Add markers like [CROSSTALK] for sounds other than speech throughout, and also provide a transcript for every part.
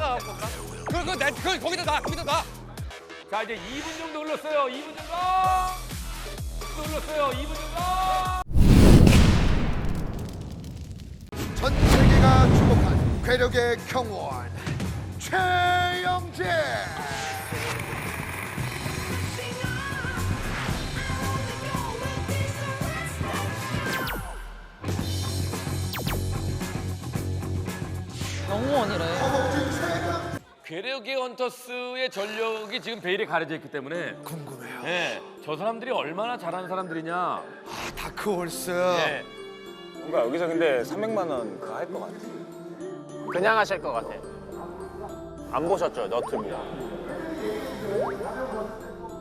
올까? 그거 그거 내 그거 거기다 놔 거기다 놔. 자 이제 2분 정도 흘렀어요. 2분 정도. 또 흘렀어요. 2분 정도. 전 세계가 주목한 괴력의 경원 최영재 영원이래. 괴력의 헌터스의 전력이 지금 베일에 가려져 있기 때문에 궁금해요. 네, 저 사람들이 얼마나 잘하는 사람들이냐. 다크홀스 네. 뭔가 여기서 근데 300만 원 그거 할 것 같아. 그냥 하실 것 같아. 안 보셨죠 너튜브?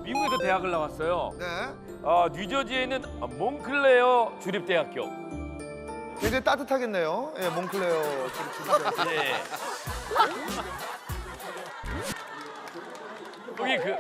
미국에서 대학을 나왔어요. 네 어, 뉴저지에 있는 몽클레어 주립대학교. 굉장히 따뜻하겠네요 예, 몽클레어. 예. 여기 그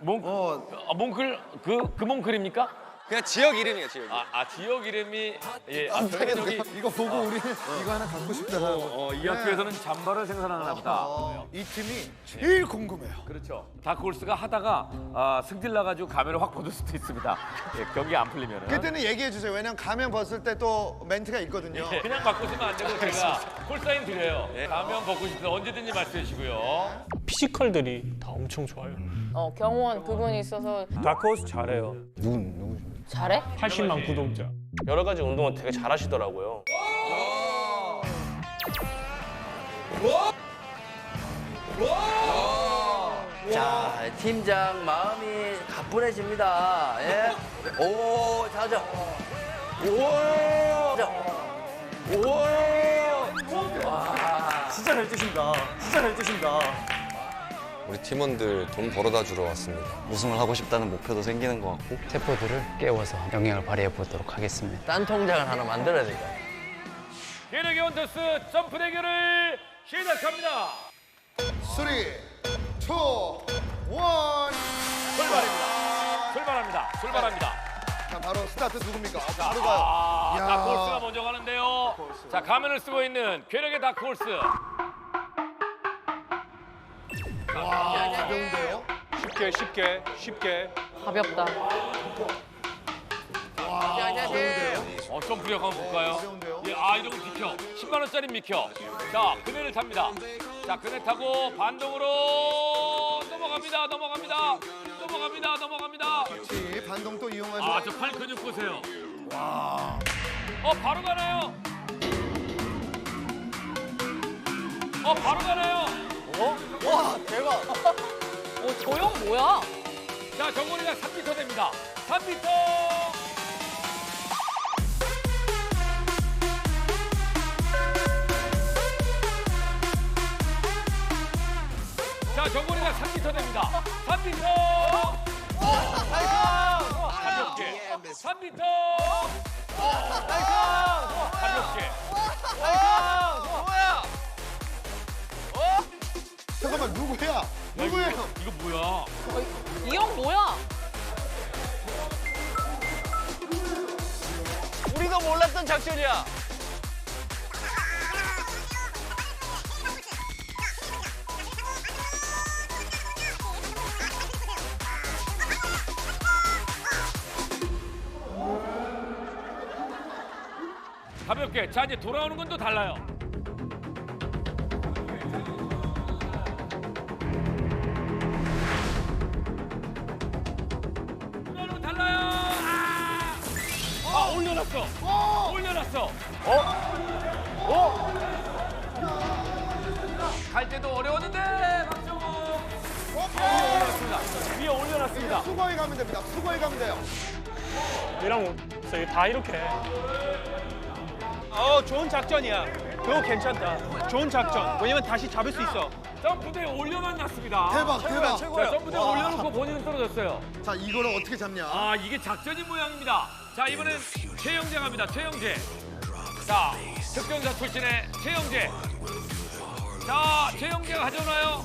몽 어, 아, 몽클 그 그 몽클입니까? 그냥 지역 이름이에요 지역. 아, 아 지역 이름이 예. 아. 여기 이거 보고 우리는 이거 하나 갖고 싶다 사람 어, 이 학교에서는 잠바를 생산하나 보다. 어, 이 팀이 제일 궁금해요 그렇죠. 다크홀스가 하다가 아, 승질 나가지고 가면을 확 벗을 수도 있습니다. 예, 경기 안 풀리면. 그때는 얘기해 주세요 왜냐면 가면 벗을 때 또 멘트가 있거든요 예, 그냥 바꾸시면 안 되고 제가 콜사인 드려요. 예. 가면 벗고 싶으면 언제든지 말씀해 주시고요. 피지컬들이 다 엄청 좋아요. 어 경원 그분이 있어서 다크호스 잘해요. 잘해? 80만 구독자. 여러 가지 운동은 되게 잘하시더라고요. 자, 팀장 마음이 가뿐해집니다. 예? 오, 자자. 오, 자. 오. 와. 진짜 잘 뛰신다. 진짜 잘 뛰신다. 우리 팀원들 돈 벌어다 주러 왔습니다. 우승을 하고 싶다는 목표도 생기는 것 같고 세포들을 깨워서 영향을 발휘해 보도록 하겠습니다. 딴 통장을 하나 만들어야 되겠다. 괴력의 헌터스 점프 대결을 시작합니다. 3 2 1 출발입니다. 출발합니다. 출발합니다. 자 바로 스타트 누굽니까? 아, 바로 가요 아, 야. 다크홀스가 먼저 가는데요. 자, 가면을 쓰고 있는 괴력의 다크홀스. 와 가벼운데요? 쉽게 쉽게 쉽게. 가볍다. 어, 점프 력 한번 볼까요? 가벼운데요? 예, 아, 이러면 비켜. 10만 원짜리 비켜. 자, 그네를 탑니다. 자, 그네 타고 반동으로 넘어갑니다. 넘어갑니다. 넘어갑니다. 넘어갑니다. 지 반동 또 이용하죠 아, 저 팔 근육 보세요. 와. 어, 바로 가나요? 어, 바로 가나요? 어 조용 뭐야? 자, 정거리가 3m 됩니다. 3m. 자, 정거리가 3m 됩니다. 3m. 가볍게. 3m. 가볍게. 잠깐만 누구야? 누구예요? 이거 뭐야? 이 형 뭐야? 우리도 몰랐던 작전이야. 가볍게. 자, 이제 돌아오는 건 또 달라요. 올려놨어. 어? 어? 갈 때도 어려웠는데 박정우. 위에 올려놨습니다. 위에 올려놨습니다. 수거에 가면 됩니다 수거에 가면 돼요 얘랑 저희 다 이렇게. 해. 어 좋은 작전이야. 그거 괜찮다. 좋은 작전. 왜냐면 다시 잡을 수 있어. 점프대에 올려놨습니다. 대박 대박 자, 점프대에 와. 올려놓고 본인은 떨어졌어요. 자 이거를 어떻게 잡냐 아 이게 작전인 모양입니다. 자 이번엔 최영재 갑니다. 최영재. 자 특전사 출신의 최영재. 자 최영재가 가져오나요?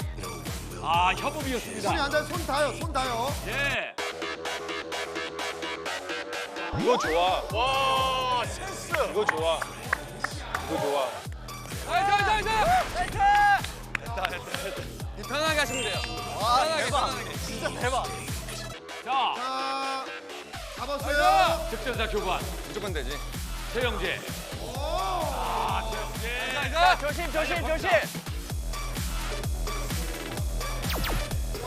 아 손이 협업이었습니다. 앉아요 손 다요 손 다요 예. 이거 좋아. 와 센스. 이거 좋아. 이거 좋아. 나이스 나이스 나이스. 자, 자, 잡았어요. 득점사 교관 무조건 되지. 최영재. 아, 최영재. 자, 조심, 조심, 조심.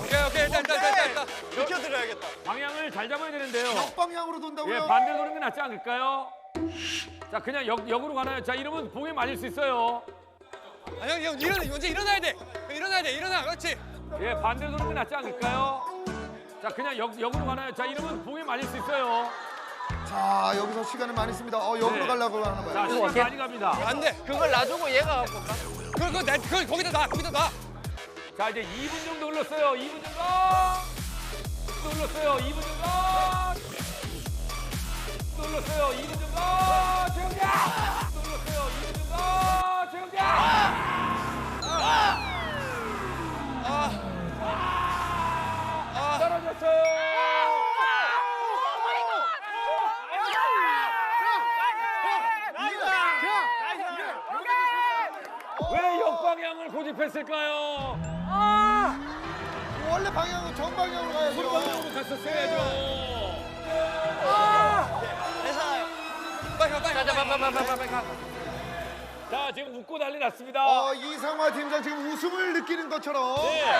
오케이, 오케이, 일단, 일단, 일단, 일단. 비켜드려야겠다. 방향을 잘 잡아야 되는데요. 역방향으로 예, 돈다고요? 반대로 도는 게 낫지 않을까요? 자, 그냥 역, 역으로 가나요? 자, 이러면 봉에 맞을 수 있어요. 아, 형, 형, 일어나, 먼저 일어나야 돼. 형, 일어나야 돼, 일어나, 그렇지. 예, 반대로 도는 게 낫지 않을까요? 자, 그냥 역, 역으로 가나요? 자, 이러면 봉에 맞을 수 있어요. 자, 여기서 시간을 많이 씁니다. 어, 여기로 네. 가려고 하는 자, 거예요. 시간 많이 갑니다. 안 돼. 그걸 놔주고 얘가 갖고 가. 그걸, 그걸, 내, 그걸 거기다 놔, 거기다 놔. 자, 이제 2분 정도 흘렀어요. 2분 정도. 또 흘렀어요. 2분 정도. 또 흘렀어요. 2분 정도. 최영재! 또 흘렀어요. 2분 정도. 최영재! 떨 했을까요? 원래 방향은 정방향으로 가야죠. 역방향으로 갔었어야죠. 빨리 가, 빨리 가. 자, 빨리, 빨리, 빨리, 빨리 가. 자, 지금 웃고 난리 났습니다. 어, 이상화 팀장 지금 웃음을 느끼는 것처럼. 네.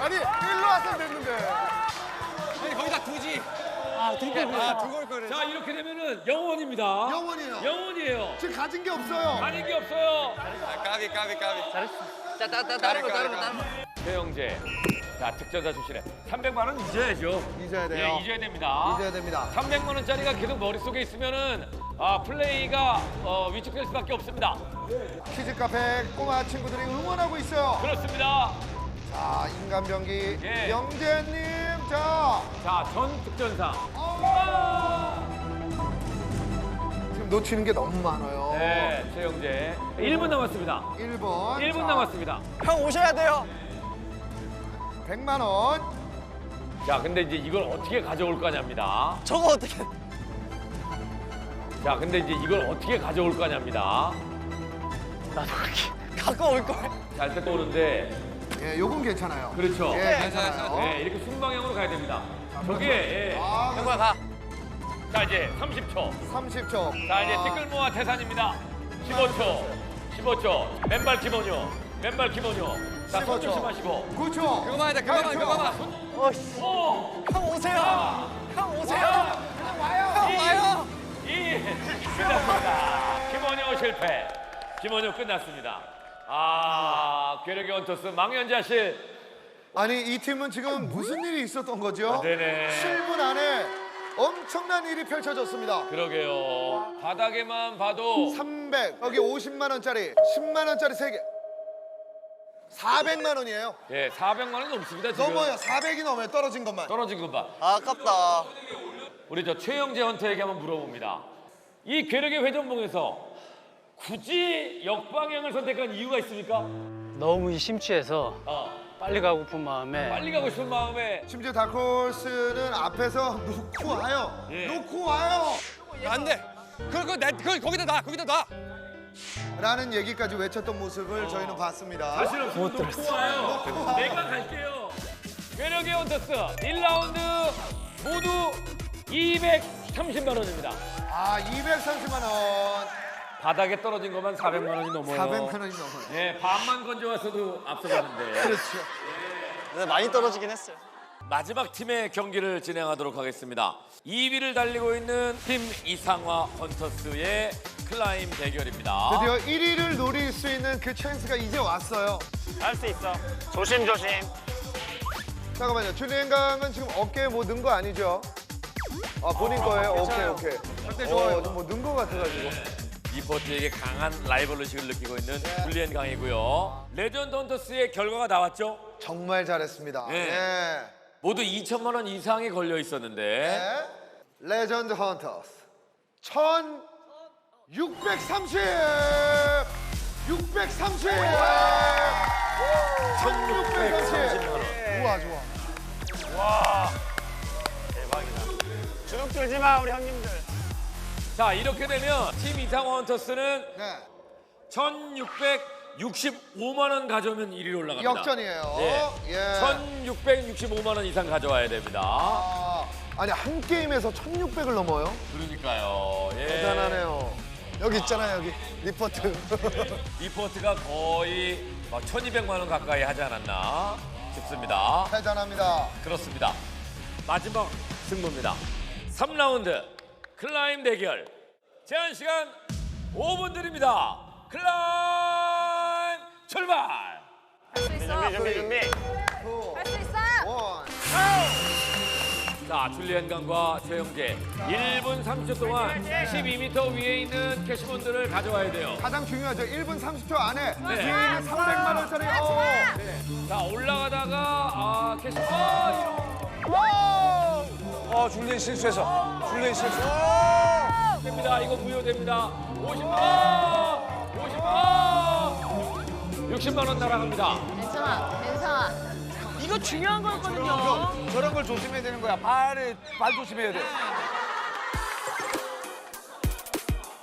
아니, 일로 왔으면 됐는데. 거기다 두지. 아, 두고 아, 두고 올 거를. 자, 이렇게 되면은 영원입니다. 영원이에요. 영원이에요. 지금 가진 게 없어요. 아닌 게 없어요. 아, 까비, 까비, 까비. 자, 따, 따, 다른 거, 다른 거, 다른 거. 최영재. 자, 득점자 출신에 300만 원 잊어야죠. 잊어야 돼요. 예, 잊어야 됩니다. 잊어야 됩니다. 300만 원짜리가 계속 머릿속에 있으면은 아, 플레이가 어, 위축될 수밖에 없습니다. 키즈 카페 꼬마 친구들이 응원하고 있어요. 그렇습니다. 자, 인간 병기 예. 영재님. 자, 자, 전 득점상. 지금 놓치는 게 너무 많아요. 네, 최영재. 1분 남았습니다. 1번. 1분 남았습니다. 형 오셔야 돼요. 100만 원. 자, 근데 이제 이걸 어떻게 가져올 거냐입니다. 저거 어떻게. 자, 근데 이제 이걸 어떻게 가져올 거냐입니다. 갖고 올 걸. 잘때 떠오는데, 예, 요건 괜찮아요. 그렇죠. 예, 괜찮아요. 네, 이렇게 순방향으로 가야 됩니다. 저게, 예. 아, 형아 가. 자, 이제 30초. 30초. 자, 이제 아, 티끌 모아 태산입니다. 15초. 15초. 맨발 기모뇨. 맨발 기모뇨. 자, 손 15초. 조심하시고. 9초. 그거만 해야 돼, 그거만. 그거만. 오! 형 오세요. 형 오세요. 형 와요. 이 끝났습니다. 김원효 실패. 김원효 끝났습니다. 아, 괴력의 원토스 망연자실. 아니, 이 팀은 지금 무슨 일이 있었던 거죠? 아, 네네. 7분 안에 엄청난 일이 펼쳐졌습니다. 그러게요. 바닥에만 봐도 300, 여기 50만 원짜리, 10만 원짜리 세개 400만 원이에요. 예, 400만 원 넘습니다, 지금. 넘어요. 400이 넘어요. 떨어진 것만. 떨어진 것 봐. 아깝다. 우리 저 최영재 헌터에게 한번 물어봅니다. 이 괴력의 회전봉에서 굳이 역방향을 선택한 이유가 있습니까? 너무 심취해서 어, 빨리 가고픈 마음에 빨리 가고 싶은 마음에 심지어 다크홀스는 앞에서 놓고 와요. 예. 놓고 와요. 안 돼. 그걸, 내, 그걸 거기다 놔, 거기다 놔. 라는 얘기까지 외쳤던 모습을 저희는 봤습니다. 자신 없으면 놓고 와요. 내가 갈게요. 괴력의 헌터스 1라운드 모두 230만 원입니다. 아, 230만 원. 바닥에 떨어진 것만 400만 원이 넘어요. 400만 원이 넘어요. 예, 반만 건져왔어도 앞서가는데. [LAUGHS] 그렇죠. 근데 많이 떨어지긴 했어요. 마지막 팀의 경기를 진행하도록 하겠습니다. 2위를 달리고 있는 팀 이상화 헌터스의 클라임 대결입니다. 드디어 1위를 노릴 수 있는 그 찬스가 이제 왔어요. 할 수 있어. 조심 조심. 잠깐만요. 준행 강은 지금 어깨에 뭐 넣은 거 아니죠? 아, 본인 거예요? 오케이, 오케이. 상태 좋아요. 어, 뭐넣은 거 같아가지고. 이포트에게 강한 라이벌 의식을 느끼고 있는 줄리엔 강이고요. 레전드 헌터스의 결과가 나왔죠? 정말 잘했습니다. 네. 네. 모두 2천만 원 이상이 걸려 있었는데 네. 레전드 헌터스 1630 630 1630 우와 좋아 속 졸지 마 우리 형님들. 자 이렇게 되면 팀 이상호 헌터스는 네. 1,665만 원 가져오면 1위로 올라갑니다. 역전이에요. 예. 예. 1,665만 원 이상 가져와야 됩니다. 아, 아니 한 게임에서 1,600을 넘어요? 그러니까요. 예. 대단하네요. 여기 있잖아요, 여기 리포트. 리포트가 거의 막 1,200만 원 가까이 하지 않았나 싶습니다. 대단합니다. 그렇습니다. 마지막 승부입니다. 3라운드 클라임 대결. 제한 시간 5분 드립니다. 클라임 출발! 준비 준비 준비. 할 수 있어. 원. 자, 줄리안 강과 최영재 1분 30초 동안 12m 위에 있는 캐시본들을 가져와야 돼요. 가장 중요하죠. 1분 30초 안에 네. 뒤에 있는 300만 원짜리. 어. 자, 올라가다가 아, 캐시 아, 어 줄리엔 실수해서. 줄리엔 실수. 됩니다. 이거 무효됩니다. 50만! 50만! 60만 원 날아갑니다. 괜찮아, 괜찮아. 이거 중요한 거였거든요. 저런 걸 조심해야 되는 거야. 발을 발 조심해야 돼.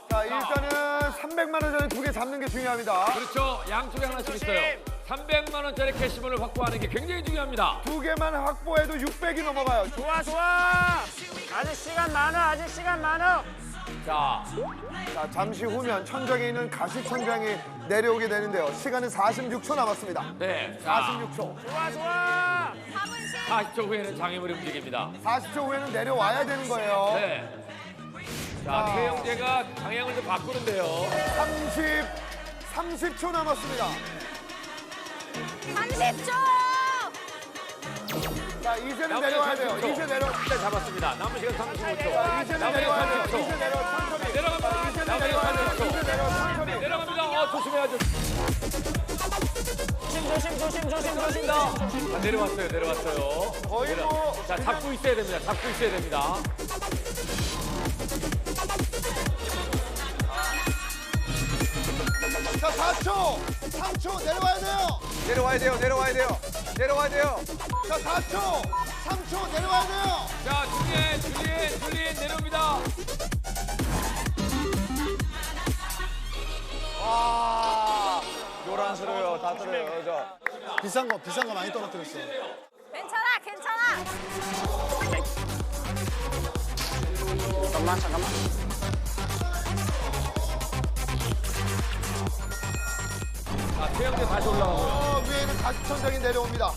자, 일단은 300만 원짜리 두개 잡는 게 중요합니다. 그렇죠. 양쪽에 하나씩 있어요. 300만 원짜리 캐시본을 확보하는 게 굉장히 중요합니다. 두 개만 확보해도 600이 넘어가요. 좋아 좋아. 아직 시간 많아 아직 시간 많아. 자, 자, 잠시 후면 천장에 있는 가시천장이 내려오게 되는데요. 시간은 46초 남았습니다. 네. 자, 46초. 좋아 좋아. 40초 후에는 장애물이 움직입니다. 40초 후에는 내려와야 되는 거예요. 네. 자, 최영재가 방향을 좀 바꾸는데요. 30, 30초 남았습니다. 30초. 자, 이제는 남은 내려와야 돼요. 30초. 이제 내려. 네, 잡았습니다. 남은 시간 35초. 이제는 남은 내려와야 돼요. 시간 이제 30초. 내려. 천천히. 내려갑니다. 이제는 남은 내려와야 돼요. 시간 이제 30초. 내려. 천천히. 내려갑니다. 어, 조심해야죠. 조심 조심 조심 조심 조심. 자, 내려왔어요. 내려왔어요. 거의 뭐 자, 잡고 있어야 됩니다. 잡고 있어야 됩니다. 자, 4초, 3초 내려와야 돼요. 내려와야 돼요. 내려와야 돼요. 내려와야 돼요. 자, 4초, 3초 내려와야 돼요. 자, 줄리엔, 줄리엔, 줄리엔 내려옵니다. 요란스러워요. 다 들어요. 저. 비싼 거 비싼 거 많이 떨어뜨렸어. 괜찮아, 괜찮아. 잠깐만 잠깐만. 최영재 다시 올라가고요. 어, 위에는 가시천장이 내려옵니다.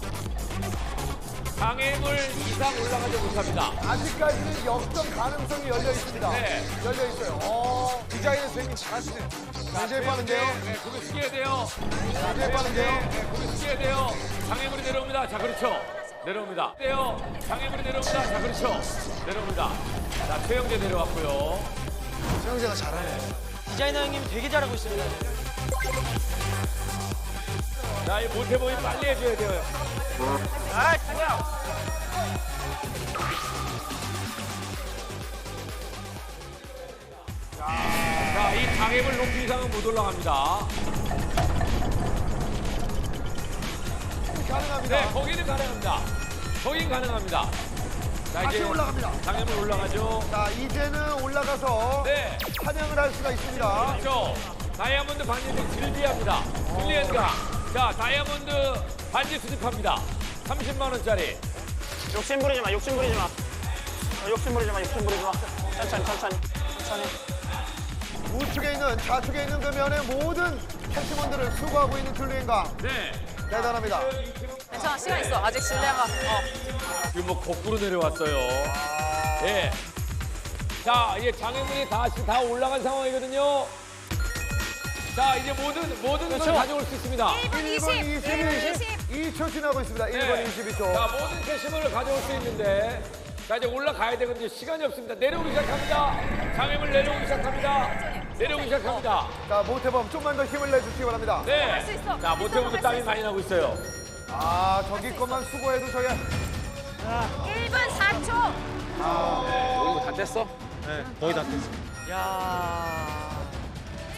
장애물 이상 올라가지 못합니다. 아직까지는 역전 가능성이 열려 있습니다. 네. 열려 있어요. 어, 디자인은 선생님 잘하시네. 굉장히 빠른데요. 네, 고개 숙여야 돼요. 굉장히 빠른데요. 네, 고개 숙여야 돼요. 장애물이 내려옵니다. 자, 그렇죠. 내려옵니다. 돼요. 장애물이 내려옵니다. 자, 그렇죠. 내려옵니다. 자, 최영재 내려왔고요. 최영재가 잘하네. 디자이너 형님 되게 잘하고 있습니다. 자, 이 모태보이 빨리 해줘야 돼요. 아 뭐야. 자, 이 장애물 높이 이상은 못 올라갑니다. 가능합니다. 네, 거기는 가능합니다. 거긴 가능합니다. 자, 다시 올라갑니다. 장애물 올라가죠. 자, 이제는 올라가서 네. 사냥을 할 수가 있습니다. 그렇죠. 다이아몬드 반지는 질비합니다. 줄리엔가. 자, 다이아몬드 반지 수집합니다. 30만 원짜리. 욕심 부리지 마 욕심 부리지 마. 어, 욕심 부리지 마 욕심 부리지 마. 천천히 천천히 천천히. 우측에 있는 좌측에 있는 그 면의 모든 캐치먼들을 수거하고 있는 툴루인강 네. 대단합니다. 괜찮아, 시간 있어. 아직 신뢰가. 어. 지금 뭐 거꾸로 내려왔어요. 예. 자, 이제 장애물이 다시 다 올라간 상황이거든요. 자, 이제 모든 모든 걸 가져올 수 있습니다. 1분 20, 1분 1분 22, 20. 2초 지나고 있습니다. 1분 네. 22초. 자, 모든 캐시물을 가져올 수 있는데 자, 이제 올라가야 되거든요. 시간이 없습니다. 내려오기 시작합니다. 장애물 내려오기 시작합니다. 내려오기 시작합니다. 자, 모태범 좀만 더 힘을 내주시기 바랍니다. 네. 할수 있어. 자, 모태보도 할수 땀이. 많이 나고 있어요. 아, 저기 것만 수거해도 저게 1분 4초. 거의 다 됐어.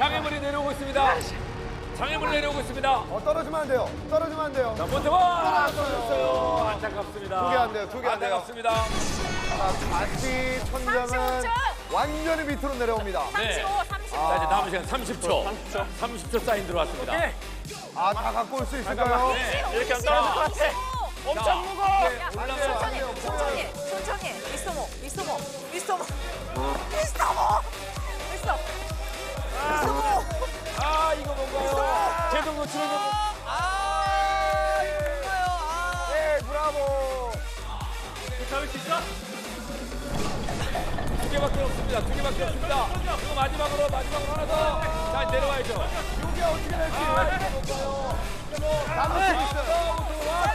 장애물이 내려오고 있습니다. 장애물 내려오고 있습니다. 어, 떨어지면 안 돼요. 떨어지면 안 돼요. 자, 모태보 떨어졌어요. 안타깝습니다. 두 개 안 돼요, 두 개 안 돼요. 안타깝습니다. 다시 천장은 35점. 완전히 밑으로 내려옵니다. 35, 35. 자, 이제 남은 시간 30초. 30초. 30초 사인 들어왔습니다. 아, 다 갖고 올 수 있을까요? 이렇게 하면 떨어질 것 같아. 엄청 무거워. 야, 천천히, 천천히, 천천히. 미스터모, 미스터모, 미스터모, 미스터모, 미스터. 아, 이거 뭔가요? 제동 노출을 좀. 아, 이거 뭔가요? 아. 네, 브라보. 잡을 수 있어? 두 개밖에 없습니다. 두 개밖에 없습니다. 그리고 마지막으로 마지막으로 하나 더. 자 내려와야죠. 이게 어떻게 될지. 다 놓치고 있어요.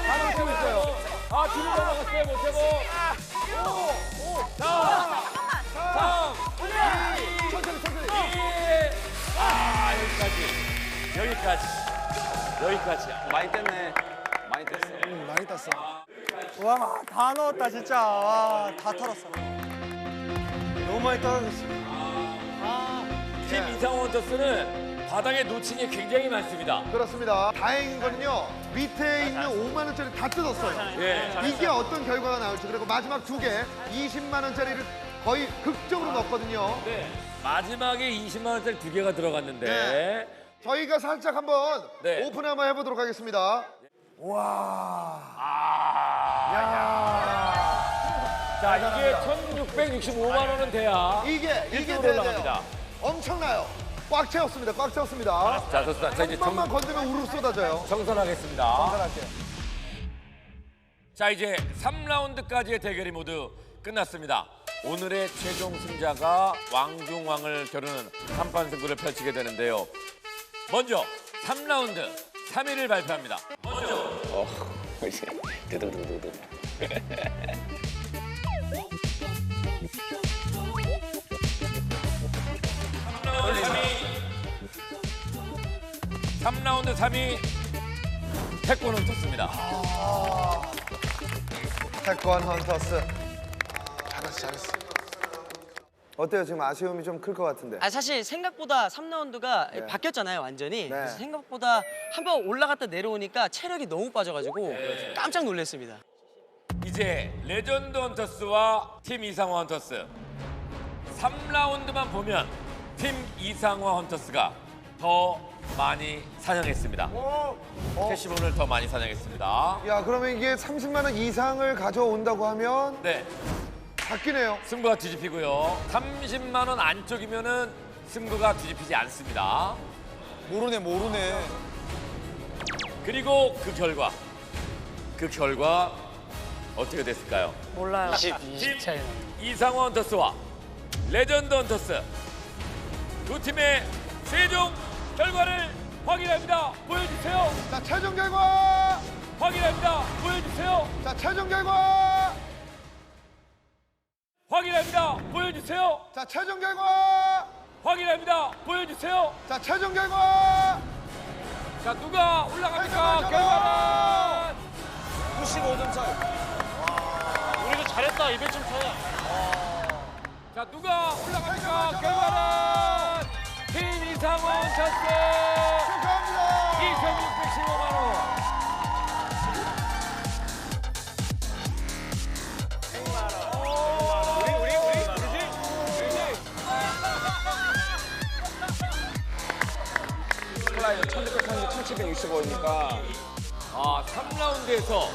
다 놓치고 있어요. 아 뒤로 넘어갔어요 못해보. 여기까지. 많이 뗐네. 많이 뗐어. 많이 땄어. 와, 다 넣었다, 진짜. 와, 다 털었어. 너무 많이 떨어졌어. 팀 이상원 원터스는 바닥에 놓친 게 굉장히 많습니다. 그렇습니다. 다행인 거는요. 밑에 있는 5만 원짜리 다 뜯었어요. 예. 이게 어떤 결과가 나올지 그리고 마지막 두 개 20만 원짜리를 거의 극적으로 넣었거든요. 네. 마지막에 20만 원짜리 두 개가 들어갔는데. 네. 저희가 살짝 한번 네. 오픈 한번 해보도록 하겠습니다. 와. 아. 야. 자 이게 1,665만 원은 돼야. 이게 이게 일등으로 돼야 돼요. 올라갑니다. 엄청나요. 꽉 채웠습니다. 꽉 채웠습니다. 자 좋습니다. 자 이제 한 번만 정, 건드면 우르르 쏟아져요. 정선하겠습니다. 정산할게요. 자 이제 3라운드까지의 대결이 모두 끝났습니다. 오늘의 최종 승자가 왕중왕을 겨루는 한판 승부를 펼치게 되는데요. 먼저 3라운드 3위를 발표합니다. 먼저 두두두두두. 3라운드 3위 태권은 좋습니다. 태권 헌터스. 잘했어, 잘했어. 어때요? 지금 아쉬움이 좀 클 것 같은데. 아 사실 생각보다 3라운드가 네. 바뀌었잖아요 완전히 그래서 네. 생각보다 한 번 올라갔다 내려오니까 체력이 너무 빠져가지고 깜짝 놀랐습니다 이제 레전드 헌터스와 팀 이상화 헌터스 3라운드만 보면 팀 이상화 헌터스가 더 많이 사냥했습니다. 캐시본을 더 많이 사냥했습니다. 야, 그러면 이게 30만 원 이상을 가져온다고 하면 네, 바뀌네요. 승부가 뒤집히고요. 30만 원 안쪽이면은 승부가 뒤집히지 않습니다. 모르네, 모르네. 그리고 그 결과, 그 결과 어떻게 됐을까요? 몰라요. 20 차이 나요. 이상화 헌터스와 레전드 헌터스 두 팀의 최종 결과를 확인합니다. 보여주세요. 자, 최종 결과. 확인합니다. 보여주세요. 자, 최종 결과. 확인합니다. 보여주세요. 자, 최종 결과. 확인합니다. 보여주세요. 자, 최종 결과. 자, 누가 올라갑니까? 결과는 95점 차이. 우리도 잘했다, 200점 차이야. 자, 누가 올라갑니까? 결과는 팀 이상원 찬스 축하합니다. 2,615만 원. 플라이어 1630, 1765니까 아, 3라운드에서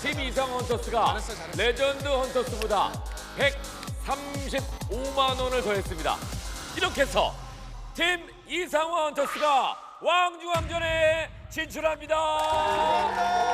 팀 이상 헌터스가 레전드 헌터스보다 135만 원을 더했습니다. 이렇게 해서 팀 이상화 헌터스가 왕중왕전에 진출합니다.